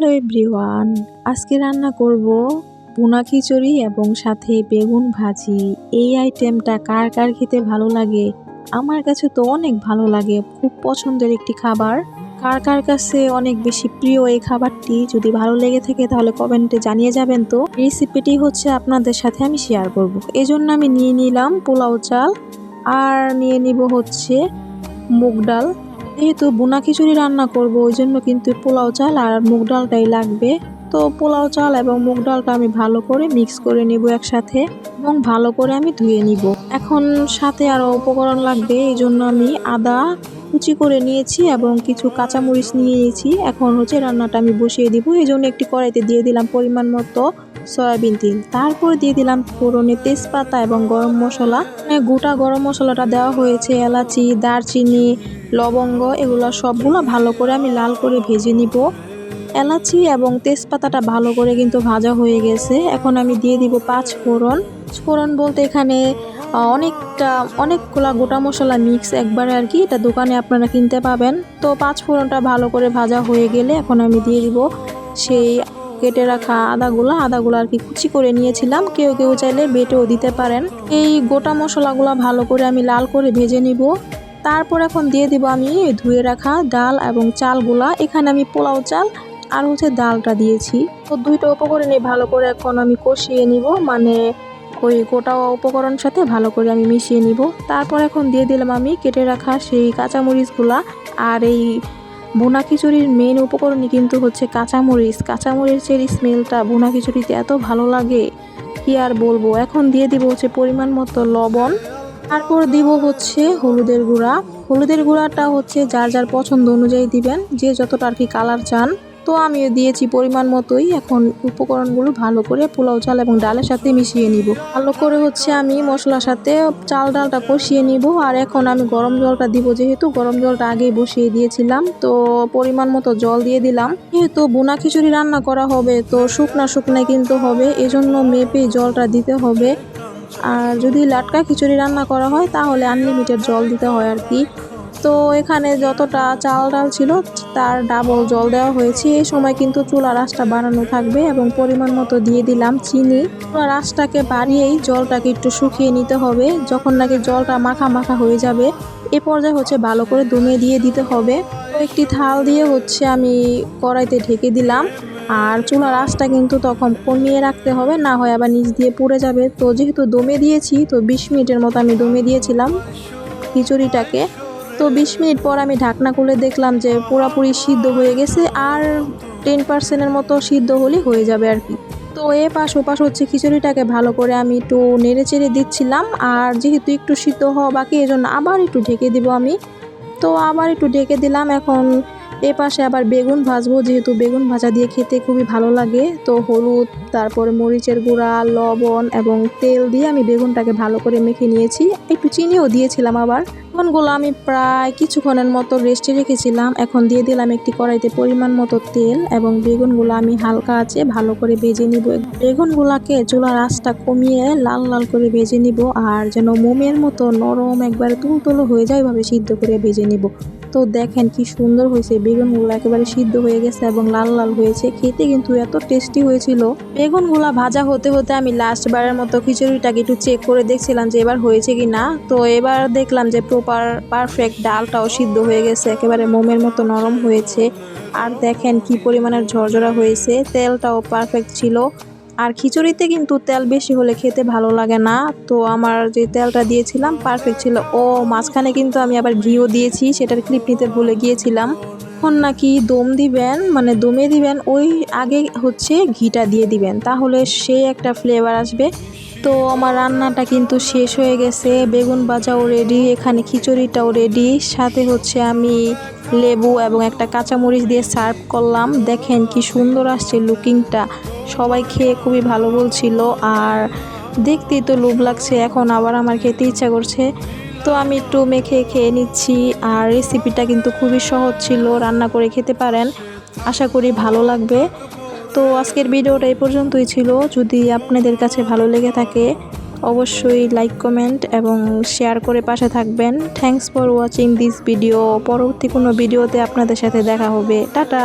Hello everyone, আজকে রান্না করব পোনা খিচুড়ি এবং সাথে বেগুন ভাজি। এই আইটেমটা কার কার খেতে ভালো লাগে? আমার কাছে তো অনেক ভালো লাগে, খুব পছন্দের একটি খাবার। কার কার কাছে অনেক বেশি প্রিয় এই খাবারটি? যদি ভালো লেগে থাকে তাহলে কমেন্টে জানিয়ে যাবেন তো। রেসিপিটি হচ্ছে আপনাদের সাথে আমি শেয়ার করব। এজন্য আমি নিয়ে নিলাম পোলাও চাল আর নিয়ে নিব হচ্ছে মুগ ডাল। যেহেতু বোনা খিচুড়ি রান্না করব, ওই জন্য কিন্তু পোলাও চাল আর মুগ ডালটাই লাগবে। তো পোলাও চাল এবং মুগ ডালটা আমি ভালো করে মিক্স করে নেব একসাথে এবং ভালো করে আমি ধুয়ে নিব। এখন সাথে আরও উপকরণ লাগবে, এই জন্য আমি আদা কুচি করে নিয়েছি এবং কিছু কাঁচামরিচ নিয়ে নিয়েছি। এখন হচ্ছে রান্নাটা আমি বসিয়ে দিব। এই জন্য একটি কড়াইতে দিয়ে দিলাম পরিমাণ মতো সয়াবিন তেল। তারপর দিয়ে দিলাম ফোড়নে তেজপাতা এবং গরম মশলা। গোটা গরম মশলাটা দেওয়া হয়েছে, এলাচি, দারচিনি, লবঙ্গ, এগুলো সবগুলো ভালো করে আমি লাল করে ভেজে নিব। এলাচি এবং তেজপাতাটা ভালো করে কিন্তু ভাজা হয়ে গেছে। এখন আমি দিয়ে দিব পাঁচ ফোড়ন। ফোড়ন বলতে এখানে অনেকটা, অনেকগুলা গোটা মশলা মিক্স একবারে আর কি, এটা দোকানে আপনারা কিনতে পাবেন। তো পাঁচ ফোড়নটা ভালো করে ভাজা হয়ে গেলে এখন আমি দিয়ে দিব সেই কেটে রাখা আদাগুলো। আদাগুলো আর কি কুচি করে নিয়েছিলাম, কেউ কেউ চাইলে বেটেও দিতে পারেন। এই গোটা মশলাগুলো ভালো করে আমি লাল করে ভেজে নিব। তারপর এখন দিয়ে দিব আমি ধুয়ে রাখা ডাল এবং চালগুলা। এখানে আমি পোলাও চাল আর হচ্ছে ডালটা দিয়েছি। তো দুইটা উপকরণে ভালো করে এখন আমি কষিয়ে নিব মানে ওই গোটা উপকরণ সাথে ভালো করে আমি মিশিয়ে নিব। তারপর এখন দিয়ে দিলাম আমি কেটে রাখা সেই কাঁচামরিচগুলা। আর এই বোনা খিচুড়ির মেন উপকরণই কিন্তু হচ্ছে কাঁচামরিচ। কাঁচামরিচের স্মেলটা বোনা খিচুড়িতে এত ভালো লাগে, কি আর বলব? এখন দিয়ে দিব হচ্ছে পরিমাণ মতো লবণ। তারপর দিব হচ্ছে হলুদের গুঁড়া। হলুদের গুঁড়াটা হচ্ছে যার যার পছন্দ অনুযায়ী দিবেন, যে যতটা আর কি কালার চান। তো আমি দিয়েছি পরিমাণ মতোই। এখন উপকরণগুলো ভালো করে পোলাও চাল এবং ডালের সাথে মিশিয়ে নিব। ভালো করে হচ্ছে আমি মশলার সাথে চাল ডালটা কষিয়ে নিব। আর এখন আমি গরম জলটা দিব যেহেতু, গরম জলটা আগেই বসিয়ে দিয়েছিলাম। তো পরিমাণ মতো জল দিয়ে দিলাম। যেহেতু বোনা খিচুড়ি রান্না করা হবে, তো শুকনা শুকনা কিন্তু হবে। এজন্য মেপে জলটা দিতে হবে। আর যদি লাটকা খিচুড়ি রান্না করা হয়, তাহলে আনলিমিটেড জল দিতে হয় আর কি। তো এখানে যতটা চাল ডাল ছিল, তার ডাবল জল দেওয়া হয়েছে। এই সময় কিন্তু চুলা রাসটা বানানো থাকবে এবং পরিমাণ মতো দিয়ে দিলাম চিনি। চুলা রাসটাকে বাড়িয়েই জলটাকে একটু শুকিয়ে নিতে হবে। যখন নাকি জলটা মাখা মাখা হয়ে যাবে, এ পর্যায়ে হচ্ছে ভালো করে দমে দিয়ে দিতে হবে। একটি থাল দিয়ে হচ্ছে আমি কড়াইতে ঢেকে দিলাম। আর চুলার আঁচটা কিন্তু তখন কমিয়ে রাখতে হবে, না হয় আবার নিচ দিয়ে পুড়ে যাবে। তো যেহেতু দমে দিয়েছি, তো বিশ মিনিটের মতো আমি দমে দিয়েছিলাম খিচুড়িটাকে। তো বিশ মিনিট পর আমি ঢাকনা খুলে দেখলাম যে পুরাপুরি সিদ্ধ হয়ে গেছে আর টেন পার্সেন্টের মতো সিদ্ধ হলে হয়ে যাবে আর কি। তো এ পাশ ও পাশ হচ্ছে খিচুড়িটাকে ভালো করে আমি একটু নেড়ে চেড়ে দিচ্ছিলাম আর যেহেতু একটু সিদ্ধ হওয়া বাকি, এজন্য আবার একটু ঢেকে দিব আমি। তো আবার একটু ঢেকে দিলাম, এখন এ পাশে আবার বেগুন ভাজবো, যেহেতু বেগুন ভাজা দিয়ে খেতে খুবই ভালো লাগে। তো হলুদ, তারপরে মরিচের গুঁড়া, লবণ এবং তেল দিয়ে আমি বেগুনটাকে ভালো করে মেখে নিয়েছি। একটু চিনিও দিয়েছিলাম আবার। বেগুনগুলো আমি প্রায় কিছুক্ষণের মতো রেস্টে রেখেছিলাম। এখন দিয়ে দিলাম একটি কড়াইতে পরিমাণ মতো তেল এবং বেগুনগুলো আমি হালকা আছে ভালো করে ভেজে নিব। বেগুনগুলাকে চুলার আঁচটা কমিয়ে লাল লাল করে ভেজে নিব আর যেন মোমের মতো নরম একবারে তুলতুলো হয়ে যায় ভাবে সিদ্ধ করে ভেজে নিব। তো দেখেন কি সুন্দর হয়েছে। বেগুনগুলো একেবারে সিদ্ধ হয়ে গেছে এবং লাল লাল হয়েছে। খেতে কিন্তু এত টেস্টি হয়েছিল। বেগুনগুলা ভাজা হতে হতে আমি লাস্ট বারের মতো খিচুড়িটাকে একটু চেক করে দেখছিলাম যে এবার হয়েছে কি না। তো এবার দেখলাম যে প্রপার পারফেক্ট ডালটাও সিদ্ধ হয়ে গেছে। একেবারে মোমের মতো নরম হয়েছে। আর দেখেন কি পরিমাণের ঝরঝরা হয়েছে। তেলটাও পারফেক্ট ছিল। আর খিচুড়িতে কিন্তু তেল বেশি হলে খেতে ভালো লাগে না। তো আমার যে তেলটা দিয়েছিলাম পারফেক্ট ছিল। ও, মাঝখানে কিন্তু আমি আবার ঘিও দিয়েছি, সেটার ক্লিপ নিতে ভুলে গিয়েছিলাম। এখন নাকি দম দিবেন মানে দমে দিবেন, ওই আগে হচ্ছে ঘিটা দিয়ে দিবেন। তাহলে সে একটা ফ্লেভার আসবে। তো আমার রান্নাটা কিন্তু শেষ হয়ে গেছে। বেগুন ভাজাও রেডি এখানে খিচুড়িটাও রেডি সাথে হচ্ছে আমি লেবু এবং একটা কাঁচামরিচ দিয়ে সার্ভ করলাম। দেখেন কি সুন্দর আসছে লুকিংটা সবাই খেয়ে খুবই ভালো বলছিল আর দেখতেই তো লোভ লাগছে, এখন আবার আমার খেতে ইচ্ছা করছে। তো আমি একটু মেখে খেয়ে নিচ্ছি আর রেসিপিটা কিন্তু খুবই সহজ ছিল, রান্না করে খেতে পারেন। আশা করি ভালো লাগবে। তো আজকের ভিডিওটা এই পর্যন্তই ছিল। যদি আপনাদের কাছে ভালো লেগে থাকে, অবশ্যই লাইক কমেন্ট এবং শেয়ার করে পাশে থাকবেন। Thanks for watching this video পরবর্তী কোনো ভিডিওতে আপনাদের সাথে দেখা হবে। টাটা!